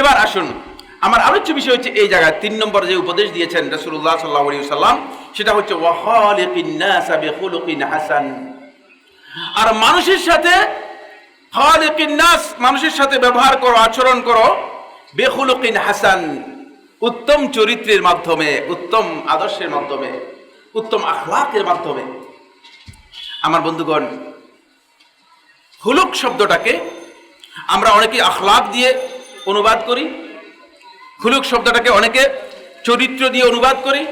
এবার আসুন, আমার আলোচ্য বিষয় হচ্ছে এই জায়গায় তিন নম্বর যে উপদেশ দিয়েছেন রসুল্লাহ সাল্লাহ সাল্লাম সেটা হচ্ছে হাসান। আর মানুষের সাথে নাস, মানুষের সাথে ব্যবহার করো, আচরণ করো, বেখুলুকিন হাসান। উত্তম চরিত্রের মাধ্যমে, উত্তম আদর্শের মাধ্যমে, উত্তম আখলাকের মাধ্যমে। আমার বন্ধুগণ হুলুক শব্দটাকে আমরা অনেকে আখলাক দিয়ে অনুবাদ করি। হুলুক শব্দটাকে অনেকে চরিত্র দিয়ে অনুবাদ করি।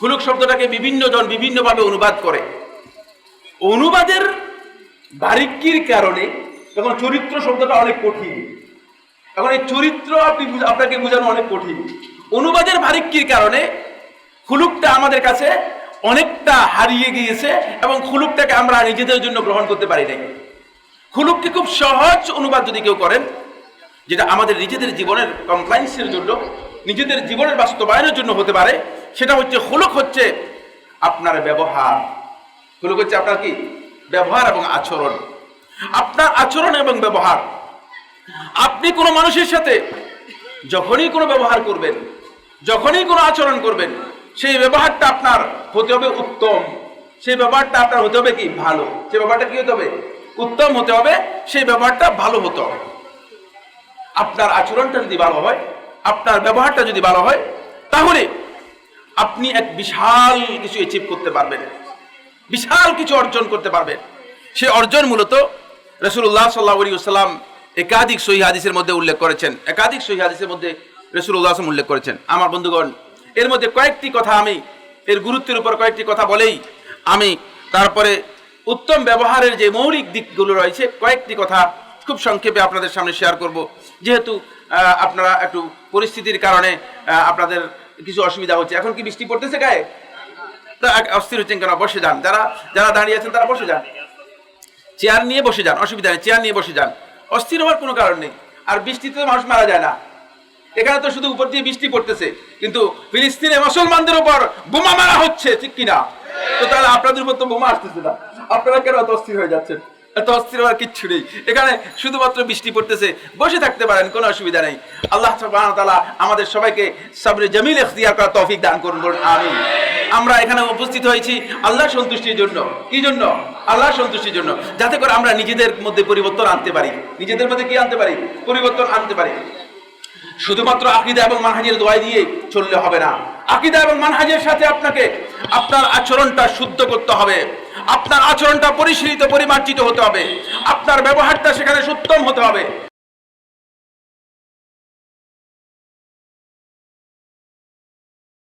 হুলুক শব্দটাকে বিভিন্ন জন বিভিন্নভাবে অনুবাদ করে। অনুবাদের বারিকির কারণে তখন চরিত্র শব্দটা অনেক কঠিন। এখন এই চরিত্র আপনি আপনাকে বোঝানো অনেক কঠিন। অনুবাদের বারিকির কারণে খুলুকটা আমাদের কাছে অনেকটা হারিয়ে গিয়েছে এবং খুলুকটাকে আমরা নিজেদের জন্য গ্রহণ করতে পারি নাই। খুলুককে খুব সহজ অনুবাদ যদি কেউ করেন যেটা আমাদের নিজেদের জীবনের কমপ্লায়েন্সের জন্য, নিজেদের জীবনের বাস্তবায়নের জন্য হতে পারে, সেটা হচ্ছে হলুক হচ্ছে আপনার ব্যবহার। হলুক হচ্ছে আপনার কি? ব্যবহার এবং আচরণ। আপনার আচরণ এবং ব্যবহার। আপনি কোনো মানুষের সাথে যখনই কোনো ব্যবহার করবেন, যখনই কোনো আচরণ করবেন, সেই ব্যবহারটা আপনার হতে হবে উত্তম। সেই ব্যবহারটা আপনার হতে হবে কি? ভালো। সেই ব্যবহারটা কি হতে হবে? উত্তম হতে হবে। সেই ব্যবহারটা ভালো হতে হবে। আপনার আচরণটা যদি ভালো হয়, আপনার ব্যবহারটা যদি ভালো হয়, তাহলে আপনি এক বিশাল কিছু অ্যাচিভ করতে পারবেন। বিশাল কিছু অর্জন করতে পারবেন। সে অর্জন মূলত রসুল্লাহ সাল্লাহ সাল্লাম একাধিক সহি হাদিসের মধ্যে উল্লেখ করেছেন। একাধিক সহি হাদিসের মধ্যে রসুল্লাহ আসলাম উল্লেখ করেছেন। আমার বন্ধুগণ, এর মধ্যে কয়েকটি কথা আমি, এর গুরুত্বের উপর কয়েকটি কথা বলেই আমি তারপরে উত্তম ব্যবহারের যে মৌলিক দিকগুলো রয়েছে, কয়েকটি কথা খুব সংক্ষেপে আপনাদের সামনে শেয়ার করব। যেহেতু আপনারা একটু পরিস্থিতির কারণে আপনাদের কিছু অসুবিধা হচ্ছে। এখন কি বৃষ্টি পড়তেছে গায়ে? অস্থির হচ্ছেন কেন বসে যান। যারা যারা দাঁড়িয়ে আছেন, তারা বসে যান। চেয়ার নিয়ে বসে যান, অসুবিধা নেই, চেয়ার নিয়ে বসে যান। অস্থির হওয়ার কোনো কারণ নেই। আর বৃষ্টিতে মানুষ মারা যায় না। এখানে তো শুধু উপর দিয়ে বৃষ্টি পড়তেছে। কিন্তু ফিলিস্তিনে মুসলমানদের উপর বোমা মারা হচ্ছে, ঠিক কিনা? তো তাহলে আপনাদের উপর তো বোমা আসতেছে না। আপনারা কেন এত অস্থির হয়ে যাচ্ছেন? এত অস্থির হওয়ার কিচ্ছু নেই। এখানে শুধুমাত্র বৃষ্টি পড়তেছে, বসে থাকতে পারেন, কোনো অসুবিধা নেই। আল্লাহ তাআলা আমাদের সবাইকে সাবরে জামিল ইখতিয়ার করার তৌফিক দান করুন আমিন। আমরা এখানে উপস্থিত হয়েছি আল্লাহ সন্তুষ্টির জন্য। কি জন্য? আল্লাহ সন্তুষ্টির জন্য। যাতে করে আমরা নিজেদের মধ্যে পরিবর্তন আনতে পারি। নিজেদের মধ্যে কি আনতে পারি? পরিবর্তন আনতে পারি। শুধুমাত্র আকিদা এবং মানহাজের দোয়াই দিয়ে চললে হবে না। আকিদা এবং মানহাজের সাথে আপনাকে আপনার আচরণটা শুদ্ধ করতে হবে। আপনার আচরণটা পরিশীলিত পরিমার্জিত হতে হবে। আপনার ব্যবহারটা সেখানে সুত্তম হতে হবে।